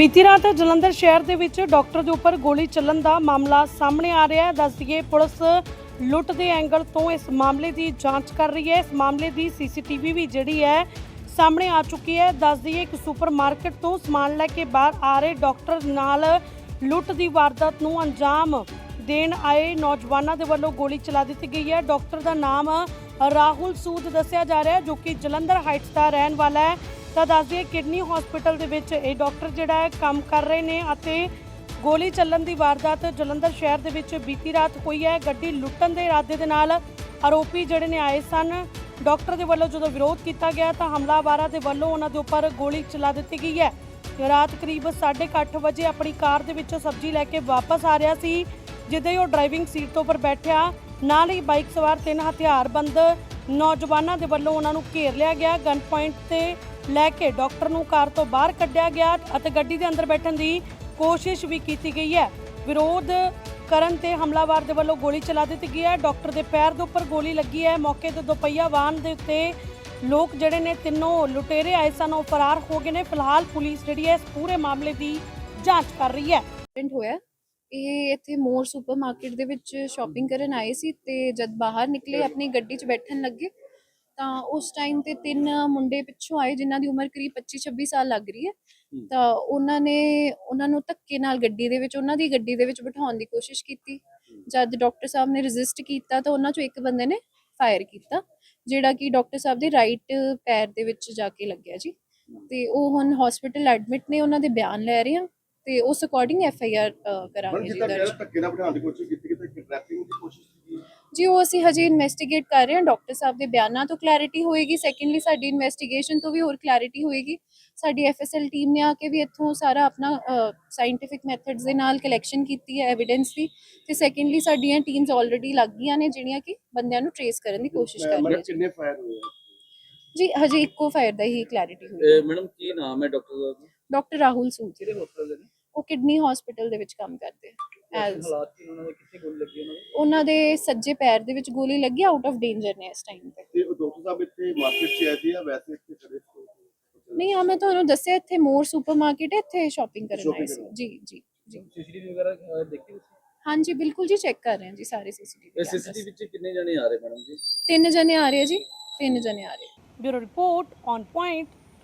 ਬੀਤੀ ਰਾਤ ਜਲੰਧਰ ਸ਼ਹਿਰ ਦੇ ਵਿੱਚ ਡਾਕਟਰ ਦੇ ਉੱਪਰ ਗੋਲੀ ਚੱਲਣ ਦਾ ਮਾਮਲਾ ਸਾਹਮਣੇ ਆ ਰਿਹਾ ਹੈ। ਦੱਸ ਦਈਏ, ਪੁਲਿਸ ਲੁੱਟ ਦੇ ਐਂਗਲ ਤੋਂ ਇਸ ਮਾਮਲੇ ਦੀ ਜਾਂਚ ਕਰ ਰਹੀ ਹੈ। ਇਸ ਮਾਮਲੇ ਦੀ ਸੀਸੀਟੀਵੀ ਵੀ ਜਿਹੜੀ ਹੈ ਸਾਹਮਣੇ ਆ ਚੁੱਕੀ ਹੈ। ਦੱਸ ਦਈਏ ਕਿ ਸੁਪਰਮਾਰਕਟ ਤੋਂ ਸਮਾਨ ਲੈ ਕੇ ਬਾਹਰ ਆ ਰਹੇ ਡਾਕਟਰ ਨਾਲ ਲੁੱਟ ਦੀ ਵਾਰਦਾਤ ਨੂੰ ਅੰਜਾਮ ਦੇਣ ਆਏ ਨੌਜਵਾਨਾਂ ਦੇ ਵੱਲੋਂ ਗੋਲੀ ਚਲਾ ਦਿੱਤੀ ਗਈ ਹੈ। ਡਾਕਟਰ ਦਾ ਨਾਮ ਰਾਹੁਲ ਸੂਦ ਦੱਸਿਆ ਜਾ ਰਿਹਾ ਹੈ, ਜੋ ਕਿ ਜਲੰਧਰ ਹਾਈਟਸ ਦਾ ਰਹਿਣ ਵਾਲਾ ਹੈ। ਤਾਂ ਦੱਸ ਦਈਏ, ਕਿਡਨੀ ਹਸਪੀਟਲ ਦੇ ਵਿੱਚ ਇਹ ਡਾਕਟਰ ਜਿਹੜਾ ਹੈ ਕੰਮ ਕਰ ਰਹੇ ਨੇ ਅਤੇ ਗੋਲੀ ਚੱਲਣ ਦੀ ਵਾਰਦਾਤ ਜਲੰਧਰ ਸ਼ਹਿਰ ਦੇ ਵਿੱਚ ਬੀਤੀ ਰਾਤ ਹੋਈ ਹੈ। ਗੱਡੀ ਲੁੱਟਣ ਦੇ ਇਰਾਦੇ ਦੇ ਨਾਲ ਆਰੋਪੀ ਜਿਹੜੇ ਨੇ ਆਏ ਸਨ। ਡਾਕਟਰ ਦੇ ਵੱਲੋਂ ਜਦੋਂ ਵਿਰੋਧ ਕੀਤਾ ਗਿਆ ਤਾਂ ਹਮਲਾਵਰਾਂ ਦੇ ਵੱਲੋਂ ਉਹਨਾਂ ਦੇ ਉੱਪਰ ਗੋਲੀ ਚਲਾ ਦਿੱਤੀ ਗਈ ਹੈ। ਰਾਤ ਕਰੀਬ 8:30 ਵਜੇ ਆਪਣੀ ਕਾਰ ਦੇ ਵਿੱਚੋਂ ਸਬਜ਼ੀ ਲੈ ਕੇ ਵਾਪਸ ਆ ਰਿਹਾ ਸੀ, ਜਿੱਦਾਂ ਉਹ ਡਰਾਈਵਿੰਗ ਸੀਟ ਤੋਂ ਉੱਪਰ ਬੈਠਿਆ। ਨਾਲ ਹੀ ਬਾਈਕ ਸਵਾਰ ਤਿੰਨ ਹਥਿਆਰਬੰਦ ਨੌਜਵਾਨਾਂ ਦੇ ਵੱਲੋਂ ਉਹਨਾਂ ਨੂੰ ਘੇਰ ਲਿਆ ਗਿਆ। ਗਨ ਪੁਆਇੰਟ ਤੇ ਲੈ ਕੇ ਡਾਕਟਰ ਨੂੰ ਕਾਰ ਤੋਂ ਬਾਹਰ ਕੱਢਿਆ ਗਿਆ ਅਤੇ ਗੱਡੀ ਦੇ ਅੰਦਰ ਬੈਠਣ ਦੀ ਕੋਸ਼ਿਸ਼ ਵੀ ਕੀਤੀ ਗਈ ਹੈ। ਵਿਰੋਧ ਕਰਨ ਤੇ ਹਮਲਾਵਰ ਦੇ ਵੱਲੋਂ ਗੋਲੀ ਚਲਾ ਦਿੱਤੀ ਗਈ ਹੈ। ਡਾਕਟਰ ਦੇ ਪੈਰ ਦੇ ਉੱਪਰ ਗੋਲੀ ਲੱਗੀ ਹੈ। ਮੌਕੇ ਤੇ ਦੁਪਹੀਆ ਵਾਹਨ ਦੇ ਉੱਤੇ ਲੋਕ ਜਿਹੜੇ ਨੇ ਤਿੰਨੋਂ ਲੁਟੇਰੇ ਆਏ ਸਨ। ਉਹ ਫਰਾਰ ਹੋ ਗਏ ਨੇ। ਫਿਲਹਾਲ ਪੁਲਿਸ ਜਿਹੜੀ ਹੈ ਇਸ ਪੂਰੇ ਮਾਮਲੇ ਦੀ ਜਾਂਚ ਕਰ ਰਹੀ ਹੈ। ਐਕਸੀਡੈਂਟ ਹੋਇਆ। ਇਹ ਇੱਥੇ ਮੋਰ ਸੁਪਰਮਾਰਕਟ ਦੇ ਵਿੱਚ ਸ਼ਾਪਿੰਗ ਕਰਨ ਆਏ ਸੀ ਤੇ ਜਦ ਬਾਹਰ ਨਿਕਲੇ, ਆਪਣੀ ਗੱਡੀ 'ਚ ਬੈਠਣ ਲੱਗੇ ਤਾਂ ਉਸ ਟਾਈਮ ਤੇ ਤਿੰਨ ਮੁੰਡੇ ਪਿੱਛੋਂ ਆਏ ਜਿਨ੍ਹਾਂ ਦੀ ਉਮਰ ਕਰੀਬ 25 26 ਸਾਲ ਲੱਗ ਰਹੀ ਹੈ। ਤਾਂ ਉਹਨਾਂ ਨੇ ਉਹਨਾਂ ਨੂੰ ਧੱਕੇ ਨਾਲ ਗੱਡੀ ਦੇ ਵਿੱਚ ਉਹਨਾਂ ਦੀ ਗੱਡੀ ਦੇ ਵਿੱਚ ਬਿਠਾਉਣ ਦੀ ਕੋਸ਼ਿਸ਼ ਕੀਤੀ। ਜਦ ਡਾਕਟਰ ਸਾਹਿਬ ਨੇ ਰੈਜ਼ਿਸਟ ਕੀਤਾ ਤਾਂ ਉਹਨਾਂ ਚੋਂ ਇੱਕ ਬੰਦੇ ਨੇ ਫਾਇਰ ਕੀਤਾ ਜਿਹੜਾ ਕਿ ਡਾਕਟਰ ਸਾਹਿਬ ਦੇ ਰਾਈਟ ਪੈਰ ਦੇ ਵਿੱਚ ਜਾ ਕੇ ਲੱਗਿਆ ਜੀ। ਤੇ ਉਹ ਹੁਣ ਹਸਪੀਟਲ ਐਡਮਿਟ ਨੇ ਉਹਨਾਂ ਦੇ ਬਿਆਨ ਲੈ ਰਹੇ ਆ ਤੇ ਉਸ ਅਕੋਰਡਿੰਗ ਐਫ ਆਈ ਆਰ ਕਰਾਂਗੇ ਜੀ ਦਰਜ। ਧੱਕੇ ਨਾਲ ਬਿਠਾਉਣ ਦੀ ਕੋਸ਼ਿਸ਼ ਕੀਤੀ ਕਿ ਕਿਡਨੈਪਿੰਗ ਦੀ ਕੋਸ਼ਿਸ਼ ਜੀ ਉਹ ਅਸੀਂ ਹਜੇ ਇਨਵੈਸਟੀਗੇਟ ਕਰ ਰਹੇ ਹਾਂ ਡਾਕਟਰ ਸਾਹਿਬ ਦੇ ਬਿਆਨਾਂ ਤੋਂ ਕਲੈਰਿਟੀ ਹੋਏਗੀ। ਸੈਕੰਡਲੀ ਸਾਡੀ ਇਨਵੈਸਟੀਗੇਸ਼ਨ ਤੋਂ ਵੀ ਹੋਰ ਕਲੈਰਿਟੀ ਹੋਏਗੀ। ਸਾਡੀ ਐਫਐਸਐਲ ਟੀਮ ਨੇ ਆ ਕੇ ਵੀ ਇੱਥੋਂ ਸਾਰਾ ਆਪਣਾ ਸਾਇੰਟੀਫਿਕ ਮੈਥਡਸ ਦੇ ਨਾਲ ਕਲੈਕਸ਼ਨ ਕੀਤੀ ਹੈ ਐਵੀਡੈਂਸ ਦੀ। ਤੇ ਸੈਕੰਡਲੀ ਸਾਡੀਆਂ ਟੀਮਸ ਆਲਰੇਡੀ ਲੱਗ ਗਈਆਂ ਨੇ ਜਿਹੜੀਆਂ ਕਿ ਬੰਦਿਆਂ ਨੂੰ ਟਰੇਸ ਕਰਨ ਦੀ ਕੋਸ਼ਿਸ਼ ਕਰ ਰਹੀਆਂ ਕਿੰਨੇ ਫਾਇਰ ਹੋਏ ਆ? ਜੀ ਹਜੇ ਇੱਕੋ ਫਾਇਰ ਦਾ ਹੀ ਕਲੈਰਿਟੀ ਹੋਈ ਮੈਡਮ ਕੀ ਨਾਮ ਹੈ ਡਾਕਟਰ ਦਾ? ਡਾਕਟਰ ਰਾਹੁਲ ਸੂਦ। ਕਿਹੜੇ ਹਸਪਤਾਲ ਦੇ ਨੇ? ਉਹ ਕਿਡਨੀ ਹਸਪੀਟਲ ਦੇ ਵਿੱਚ ਕੰਮ ਕਰਦੇ ਆ। As- ਹਾਲਾਤ ਕੀ ਉਹਨਾਂ ਦੇ ਕਿੱਥੇ ਗੋਲੀ ਲੱਗੀ ਉਹਨਾਂ ਦੇ? ਉਹਨਾਂ ਦੇ ਸੱਜੇ ਪੈਰ ਦੇ ਵਿੱਚ ਗੋਲੀ ਲੱਗੀ ਆਊਟ ਆਫ ਡੇਂਜਰ ਨੇ ਇਸ ਟਾਈਮ ਤੇ। ਤੇ ਉਹ ਡਾਕਟਰ ਸਾਹਿਬ ਇੱਥੇ ਮਾਰਕੀਟ 'ਚ ਆਏ ਸੀ ਜਾਂ ਵੈਸੇ ਇੱਥੇ ਖੜੇ ਸੀ? ਨਹੀਂ ਆ ਮੈਂ ਤੁਹਾਨੂੰ ਦੱਸਿਆ ਇੱਥੇ ਮੋਰ ਸੁਪਰਮਾਰਕਟ ਹੈ ਇੱਥੇ ਸ਼ਾਪਿੰਗ ਕਰਨ ਆਏ ਸੀ। ਜੀ ਜੀ ਜੀ। ਸੀਸੀਟੀਵੀ ਵਗੈਰਾ ਅਹ, ਦੇਖੀ ਤੁਸੀਂ? ਹਾਂਜੀ ਬਿਲਕੁਲ ਜੀ ਚੈੱਕ ਕਰ ਰਹੇ ਹਾਂ ਜੀ ਸਾਰੇ ਸੀਸੀਟੀਵੀ ਸੀਸੀਟੀਵੀ ਵਿੱਚ ਕਿੰਨੇ ਜਣੇ ਆ ਰਹੇ ਮੈਡਮ ਜੀ? ਤਿੰਨ ਜਣੇ ਆ ਰਹੇ ਜੀ ਤਿੰਨ ਜਣੇ ਆ ਰਹੇ। Bureau report on point